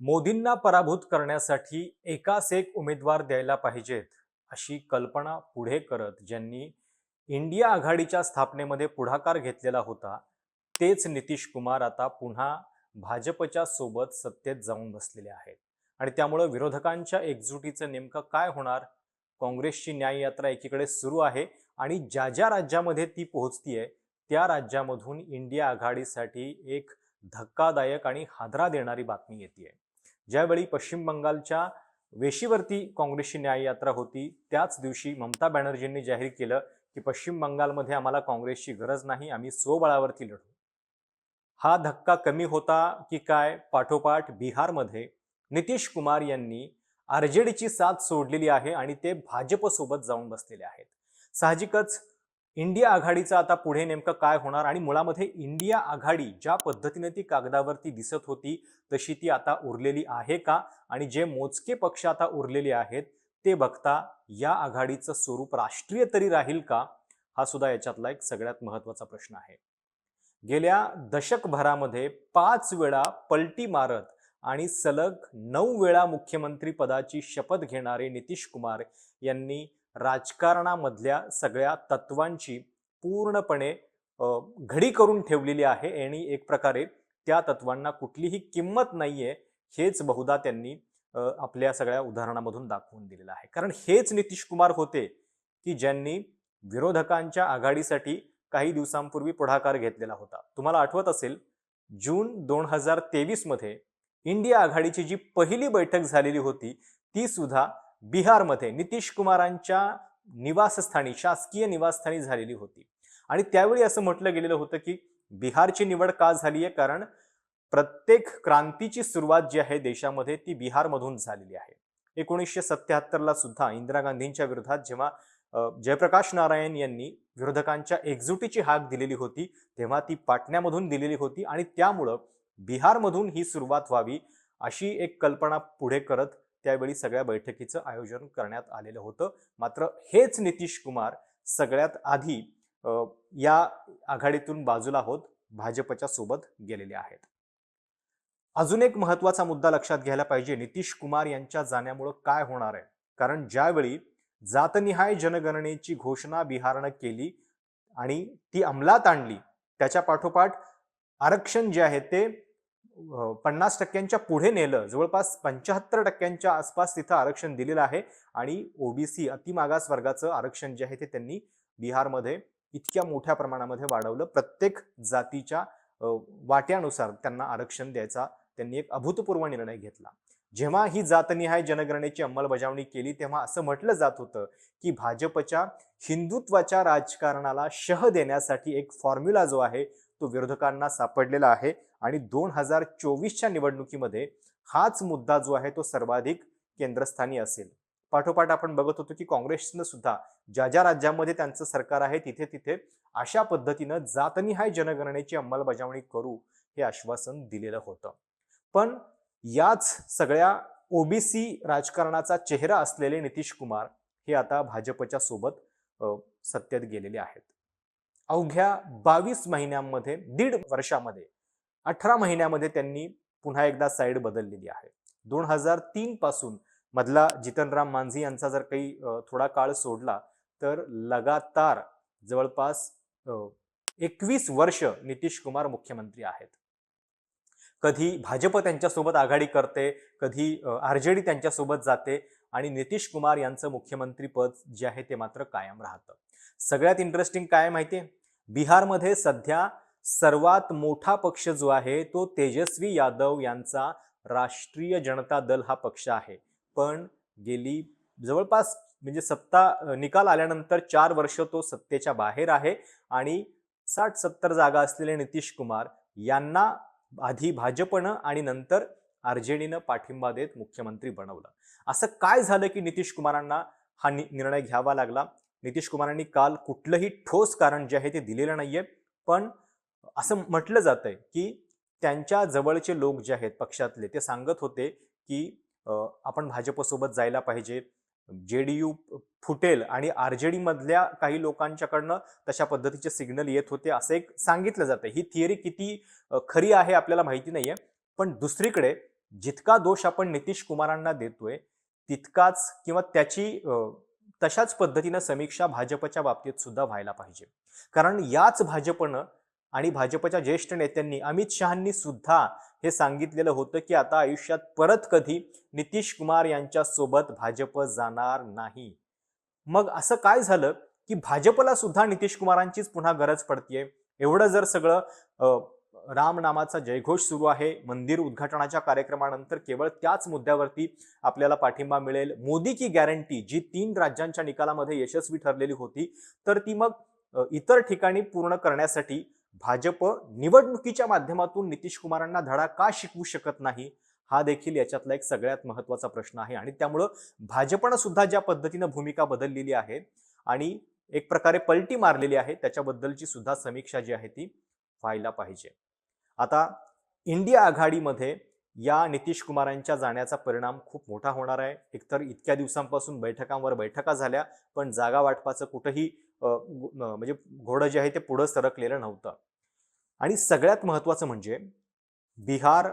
मोदींना पराभूत करण्यासाठी एकास एक उमेदवार द्यायला पाहिजेत अशी कल्पना पुढे करत ज्यांनी इंडिया आघाडीच्या स्थापनेमध्ये पुढाकार घेतलेला होता तेच नितीश कुमार आता पुन्हा भाजपच्या सोबत सत्तेत जाऊन बसलेले आहेत. आणि त्यामुळं विरोधकांच्या एकजुटीचं नेमकं काय होणार? काँग्रेसची न्याययात्रा एकीकडे सुरू आहे आणि ज्या ज्या राज्यामध्ये ती पोहोचतीये त्या राज्यामधून इंडिया आघाडीसाठी एक धक्कादायक आणि हादरा देणारी बातमी येते ज्यावेळी पश्चिम बंगालच्या वेशीवरती काँग्रेसची न्याययात्रा होती त्याच दिवशी ममता बॅनर्जींनी जाहीर केलं की पश्चिम बंगालमध्ये आम्हाला काँग्रेसची गरज नाही आम्ही स्वबळावरती लढू. हा धक्का कमी होता की काय? पाठोपाठ बिहारमध्ये नितीश कुमार यांनी आर जे डीची साथ सोडलेली आहे आणि ते भाजपसोबत जाऊन बसलेले आहेत. साहजिकच इंडिया आघाडीचं आता पुढे नेमकं काय होणार आणि मुळामध्ये इंडिया आघाडी ज्या पद्धतीने ती कागदावरती दिसत होती तशी ती आता उरलेली आहे का? आणि जे मोजके पक्ष आता उरलेले आहेत ते बघता या आघाडीचं स्वरूप राष्ट्रीय तरी राहील का? हा सुद्धा याच्यातला एक सगळ्यात महत्त्वाचा प्रश्न आहे. गेल्या दशकभरामध्ये पाच वेळा पलटी मारत आणि सलग नऊ वेळा मुख्यमंत्री पदाची शपथ घेणारे नितीश कुमार यांनी राजकारणामधल्या सगळ्या तत्वांची पूर्णपणे घडी करून ठेवलेली आहे आणि एक प्रकारे त्या तत्वांना कुठलीही किंमत नाही आहे हेच बहुधा त्यांनी आपल्या सगळ्या उदाहरणामधून दाखवून दिलेलं आहे. कारण हेच नितीश कुमार होते की ज्यांनी विरोधकांच्या आघाडीसाठी काही दिवसांपूर्वी पुढाकार घेतलेला होता. तुम्हाला आठवत असेल जून दोन हजार तेवीसमध्ये इंडिया आघाडीची जी पहिली बैठक झालेली होती ती सुद्धा बिहारमध्ये नितीश कुमारांच्या निवासस्थानी शासकीय निवासस्थानी झालेली होती. आणि त्यावेळी असं म्हटलं गेलेलं होतं की बिहारची निवड का झाली आहे कारण प्रत्येक क्रांतीची सुरुवात जी आहे देशामध्ये ती बिहारमधून झालेली आहे. एकोणीसशे सत्याहत्तरला सुद्धा इंदिरा गांधींच्या विरोधात जेव्हा जयप्रकाश नारायण यांनी विरोधकांच्या एकजुटीची हाक दिलेली होती तेव्हा ती पाटण्यामधून दिलेली होती आणि त्यामुळं बिहारमधून ही सुरुवात व्हावी अशी एक कल्पना पुढे करत त्यावेळी सगळ्या बैठकीचं आयोजन करण्यात आलेलं होतं. मात्र हेच नितीश कुमार सगळ्यात आधी या आघाडीतून बाजूला होत भाजपच्या सोबत गेलेले आहेत. अजून एक महत्त्वाचा मुद्दा लक्षात घ्यायला पाहिजे नितीश कुमार यांच्या जाण्यामुळं काय होणार आहे? कारण ज्यावेळी जातनिहाय जनगणनेची घोषणा बिहारनं केली आणि ती अंमलात आणली त्याच्या पाठोपाठ आरक्षण जे आहे ते पन्नास टक्क्यांच्या पुढे नेलं जवळपास पंच्याहत्तर टक्क्यांच्या आसपास तिथं आरक्षण दिलेलं आहे आणि ओबीसी अतिमागास वर्गाचं आरक्षण जे आहे ते त्यांनी बिहारमध्ये इतक्या मोठ्या प्रमाणामध्ये वाढवलं. प्रत्येक जातीच्या वाट्यानुसार त्यांना आरक्षण द्यायचा त्यांनी एक अभूतपूर्व निर्णय घेतला. जेव्हा ही जातनिहाय जनगणनेची अंमलबजावणी केली तेव्हा असं म्हटलं जात होतं की भाजपच्या हिंदुत्वाच्या राजकारणाला शह देण्यासाठी एक फॉर्म्युला जो आहे तो विरोधकांना सापडलेला आहे. आणि दोन हजार चोवीसच्या निवडणुकीमध्ये हाच मुद्दा जो आहे तो सर्वाधिक केंद्रस्थानी असेल. पाठोपाठ आपण बघत होतो की काँग्रेसनं सुद्धा ज्या ज्या राज्यांमध्ये त्यांचं सरकार आहे तिथे तिथे अशा पद्धतीनं जातनिहाय जनगणनेची अंमलबजावणी करू हे आश्वासन दिलेलं होतं. पण याच सगळ्या ओबीसी राजकारणाचा चेहरा असलेले नितीश कुमार हे आता भाजपच्या सोबत सत्तेत गेलेले आहेत. अवघ्या बावीस महिन्यांमध्ये दीड वर्षामध्ये अठरा महिन्यामध्ये त्यांनी पुन्हा एकदा साईड बदललेली आहे. दोन हजार तीन पासून मधला जितनराम मांझी यांचा जर काही थोडा काळ सोडला तर लगातार जवळपास एकवीस वर्ष नितीश कुमार मुख्यमंत्री आहेत. कधी भाजप त्यांच्यासोबत आघाडी करते कधी आर जे डी त्यांच्यासोबत जाते आणि नितीश कुमार यांचं मुख्यमंत्री पद जे आहे ते मात्र कायम राहतं. सगळ्यात इंटरेस्टिंग काय माहितीये? बिहारमध्ये सध्या सर्वात मोठा पक्ष जो आहे तो तेजस्वी यादव यांचा राष्ट्रीय जनता दल हा पक्ष आहे. पण गेली जवळपास म्हणजे सत्ता निकाल आल्यानंतर चार वर्ष तो सत्तेच्या बाहेर आहे आणि साठ सत्तर जागा असलेले नितीश कुमार यांना आधी भाजपनं आणि नंतर आर जे डीनं पाठिंबा देत मुख्यमंत्री बनवलं. असं काय झालं की नितीश कुमारांना हा नि- निर्णय घ्यावा लागला? नितीश कुमारांनी काल कुठलंही ठोस कारण जे आहे ते दिलेलं नाहीये. पण असं म्हटलं जातंय की त्यांच्या जवळचे लोक जे आहेत पक्षातले ते सांगत होते की आपण भाजपसोबत जायला पाहिजे. जे डी यू फुटेल आणि आर जे डीमधल्या काही लोकांच्याकडनं तशा पद्धतीचे सिग्नल येत होते असं एक सांगितलं जातं ही थिअरी किती खरी आहे आपल्याला माहिती नाहीये. पण दुसरीकडे जितका दोष आपण नितीश कुमारांना देतोय तितकाच किंवा त्याची तशाच पद्धतीनं समीक्षा भाजपच्या बाबतीत सुद्धा व्हायला पाहिजे. कारण याच भाजपनं आणि भाजपच्या ज्येष्ठ नेत्यांनी अमित शहांनी सुद्धा हे सांगितलेलं होतं की आता आयुष्यात परत कधी नितीश कुमार यांच्यासोबत भाजप जाणार नाही. मग असं काय झालं की भाजपला सुद्धा नितीश कुमारांचीच पुन्हा गरज पडतीये? एवढं जर सगळं रामनामाचा जयघोष सुरू आहे मंदिर उद्घाटनाच्या कार्यक्रमानंतर केवळ त्याच मुद्द्यावरती आपल्याला पाठिंबा मिळेल. मोदी की गॅरंटी जी तीन राज्यांच्या निकालामध्ये यशस्वी ठरलेली होती तर ती मग इतर ठिकाणी पूर्ण करण्यासाठी भाजप निवडणुकीच्या माध्यमातून नितीश कुमारांना धडा का शिकवू शकत नाही हा देखील याच्यातला एक सगळ्यात महत्त्वाचा प्रश्न आहे. आणि त्यामुळं भाजपनं सुद्धा ज्या पद्धतीनं भूमिका बदललेली आहे आणि एक प्रकारे पलटी मारलेली आहे त्याच्याबद्दलची सुद्धा समीक्षा जी आहे ती व्हायला पाहिजे. आता इंडिया आघाडीमध्ये या नितीश कुमारांच्या जाण्याचा परिणाम खूप मोठा होणार आहे. एकतर इतक्या दिवसांपासून बैठकांवर बैठका झाल्या पण जागा वाटपाचं कुठंही म्हणजे घोडं जे आहे ते पुढं सरकलेलं नव्हतं. आणि सगळ्यात महत्त्वाचं म्हणजे बिहार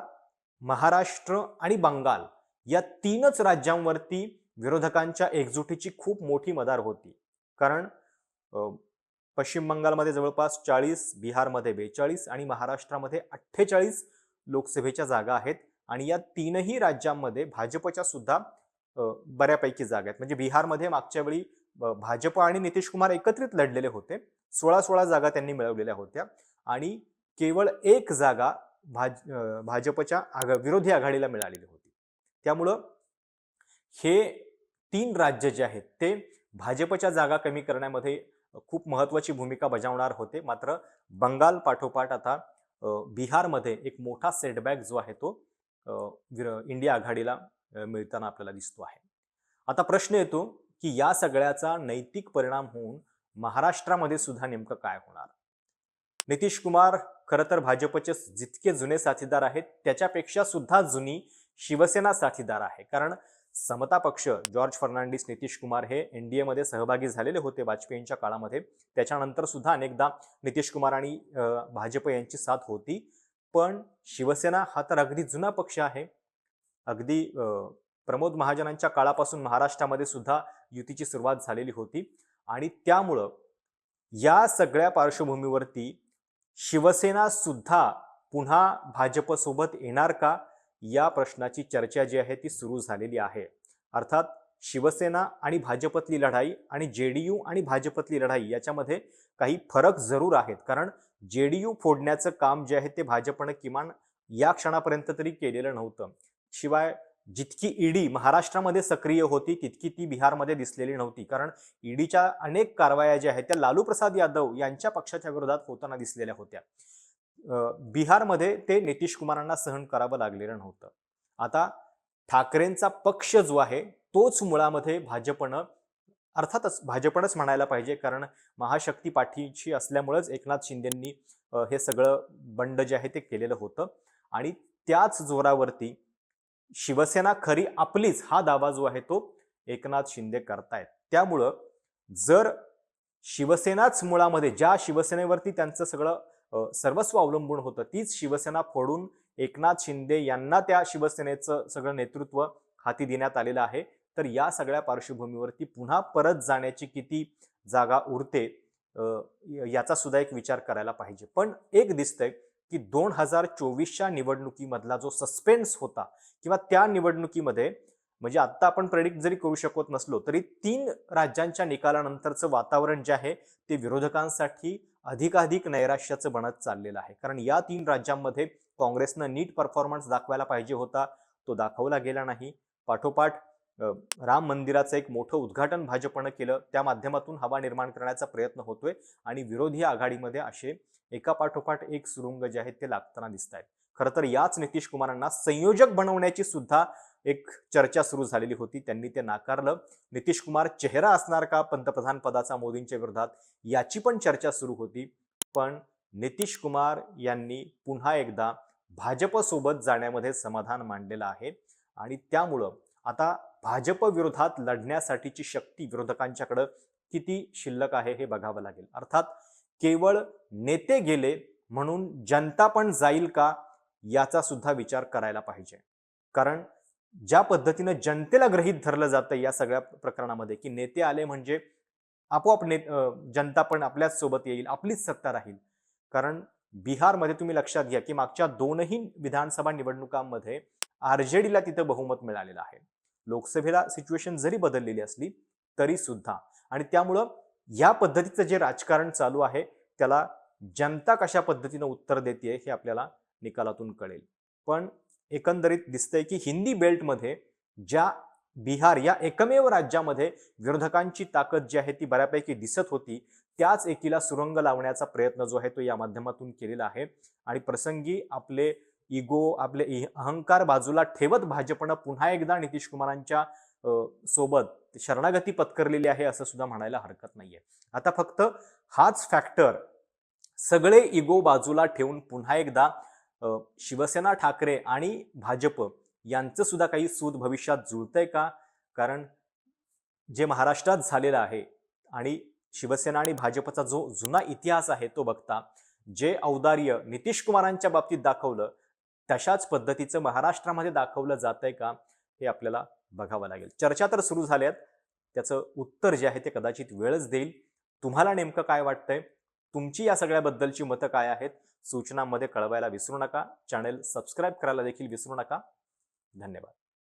महाराष्ट्र आणि बंगाल या तीनच राज्यांवरती विरोधकांच्या एकजुटीची खूप मोठी मदार होती. कारण पश्चिम बंगालमध्ये जवळपास चाळीस बिहारमध्ये बेचाळीस आणि महाराष्ट्रामध्ये अठ्ठेचाळीस लोकसभेच्या जागा आहेत आणि या तीनही राज्यांमध्ये भाजपच्या सुद्धा बऱ्यापैकी जागा आहेत. म्हणजे बिहारमध्ये मागच्या वेळी भाजप आणि नितीश कुमार एकत्रित लढलेले होते. सोळा सोळा जागा त्यांनी मिळवलेल्या होत्या. आणि केवळ एक जागा भाज भाजपच्या आघा विरोधी आघाडीला मिळालेली होती. त्यामुळं हे तीन राज्य जे आहेत ते भाजपच्या जागा कमी करण्यामध्ये खूप महत्त्वाची भूमिका बजावणार होते. मात्र बंगाल पाठोपाठ आता बिहारमध्ये एक मोठा सेटबॅक जो आहे तो विर- इंडिया आघाडीला मिळताना आपल्याला दिसतो आहे. आता प्रश्न येतो की या सगळ्याचा नैतिक परिणाम होऊन महाराष्ट्रामध्ये सुद्धा नेमकं काय होणार? नितीश कुमार खरं तर भाजपचे जितके जुने साथीदार आहेत त्याच्यापेक्षा सुद्धा जुनी शिवसेना साथीदार आहे. कारण समता पक्ष जॉर्ज फर्नांडिस नितीश कुमार हे डी एमध्ये सहभागी झालेले होते वाजपेयींच्या काळामध्ये. त्याच्यानंतर सुद्धा अनेकदा नितीश कुमार आणि भाजप यांची साथ होती. पण शिवसेना हा तर अगदी जुना पक्ष आहे. अगदी प्रमोद महाजनांच्या काळापासून महाराष्ट्रामध्ये सुद्धा युतीची सुरुवात झालेली होती. आणि त्यामुळं या सगळ्या पार्श्वभूमीवरती शिवसेना सुद्धा पुन्हा भाजपसोबत येणार का? या प्रश्नाची चर्चा जी आहे ती सुरू झालेली आहे. अर्थात शिवसेना आणि भाजपतली लढाई आणि जे डी यू आणि भाजपतली लढाई याच्यामध्ये काही फरक जरूर आहेत. कारण जे डी यू फोडण्याचं काम जे आहे ते भाजपनं किमान या क्षणापर्यंत तरी केलेलं नव्हतं. शिवाय जितकी ईडी महाराष्ट्रामध्ये सक्रिय होती तितकी ती बिहारमध्ये दिसलेली नव्हती. कारण ईडीच्या अनेक कारवाया ज्या आहेत त्या लालू प्रसाद यादव यांच्या पक्षाच्या विरोधात होताना दिसलेल्या होत्या. बिहारमध्ये ते नितीश कुमारांना सहन करावं लागलेलं नव्हतं. आता ठाकरेंचा पक्ष जो आहे तोच मुळामध्ये भाजपनं अर्थातच भाजपनंच म्हणायला पाहिजे कारण महाशक्ती पाठीशी असल्यामुळेच एकनाथ शिंदेंनी हे सगळं बंड जे आहे ते केलेलं होतं. आणि त्याच जोरावरती शिवसेना खरी आपलीच हा दावा जो आहे तो एकनाथ शिंदे करतायत. त्यामुळं जर शिवसेनाच मुळामध्ये ज्या शिवसेनेवरती त्यांचं सगळं सर्वस्व अवलंबून होतं तीच शिवसेना फोडून एकनाथ शिंदे यांना त्या शिवसेनेचं सगळं नेतृत्व हाती देण्यात आलेलं आहे. तर या सगळ्या पार्श्वभूमीवरती पुन्हा परत जाण्याची किती जागा उरते याचा सुद्धा एक विचार करायला पाहिजे. पण एक दिसतंय की दोन हजार चोवीसच्या निवडणुकीमधला जो सस्पेन्स होता किंवा त्या निवडणुकीमध्ये म्हणजे आत्ता आपण प्रेडिक्ट जरी करू शकत नसलो तरी तीन राज्यांच्या निकालानंतरचं वातावरण जे आहे ते विरोधकांसाठी अधिकाधिक नैराश्याचं बनत चाललेलं आहे. कारण या तीन राज्यांमध्ये काँग्रेसनं नीट परफॉर्मन्स दाखवायला पाहिजे होता तो दाखवला गेला नाही. पाठोपाठ राम मंदिराचं एक मोठं उद्घाटन भाजपनं केलं. त्या माध्यमातून हवा निर्माण करण्याचा प्रयत्न होतोय आणि विरोधी आघाडीमध्ये असे एका पाठोपाठ एक सुरुंग जे आहेत ते लागताना दिसत आहेत खरं तर याच नितीश कुमारांना संयोजक बनवण्याची सुद्धा एक चर्चा सुरू झालेली होती. त्यांनी ते नाकारलं. नितीश कुमार चेहरा असणार का पंतप्रधान पदाचा मोदींच्या विरोधात याची पण चर्चा सुरू होती. पण नितीश कुमार यांनी पुन्हा एकदा भाजपसोबत जाण्यामध्ये समाधान मांडलेलं आहे आणि त्यामुळं आता भाजप विरोधात लढण्यासाठीची शक्ती विरोधकांच्याकडं किती शिल्लक आहे हे बघावं लागेल. अर्थात केवळ नेते गेले म्हणून जनता पण जाईल का याचा सुद्धा विचार करायला पाहिजे. कारण ज्या पद्धतीनं जनतेला ग्रहित धरलं जातं या सगळ्या प्रकरणामध्ये की नेते आले म्हणजे आपोआप ने जनता पण आपल्याच सोबत येईल आपलीच सत्ता राहील. कारण बिहारमध्ये तुम्ही लक्षात घ्या की मागच्या दोनही विधानसभा निवडणुकांमध्ये आर जे डीला तिथं बहुमत मिळालेलं आहे. लोकसभेला सिच्युएशन जरी बदललेली असली तरी सुद्धा आणि त्यामुळं या पद्धतीचं जे राजकारण चालू आहे त्याला जनता कशा पद्धतीनं उत्तर देते हे आपल्याला निकालातून कळेल. पण एकंदरीत दिसतंय की हिंदी बेल्टमध्ये ज्या बिहार या एकमेव राज्यामध्ये विरोधकांची ताकद जी आहे ती बऱ्यापैकी दिसत होती त्याच एकीला सुरंग लावण्याचा प्रयत्न जो आहे तो या माध्यमातून केलेला आहे. आणि प्रसंगी आपले इगो आपले अहंकार बाजूला ठेवत भाजपनं पुन्हा एकदा नितीश कुमारांच्या सोबत शरणागती पत्करलेली आहे असं सुद्धा म्हणायला हरकत नाहीये. आता फक्त हाच फॅक्टर सगळे इगो बाजूला ठेवून पुन्हा एकदा शिवसेना ठाकरे आणि भाजप यांचं सुद्धा काही सूद भविष्यात जुळतंय का? कारण जे महाराष्ट्रात झालेलं आहे आणि शिवसेना आणि भाजपचा जो जुना इतिहास आहे तो बघता जे औदार्य नितीश कुमारांच्या बाबतीत दाखवलं तशाच पद्धतीचं महाराष्ट्रामध्ये दाखवलं जात आहे का हे आपल्याला बघावं लागेल. चर्चा तर सुरू झाल्यात. त्याचं उत्तर जे आहे ते कदाचित वेळच देईल. तुम्हाला नेमकं काय वाटतंय? तुमची या सगळ्याबद्दलची मतं काय आहेत? सूचनांमध्ये कळवायला विसरू नका. चॅनेल सबस्क्राईब करायला देखील विसरू नका. धन्यवाद.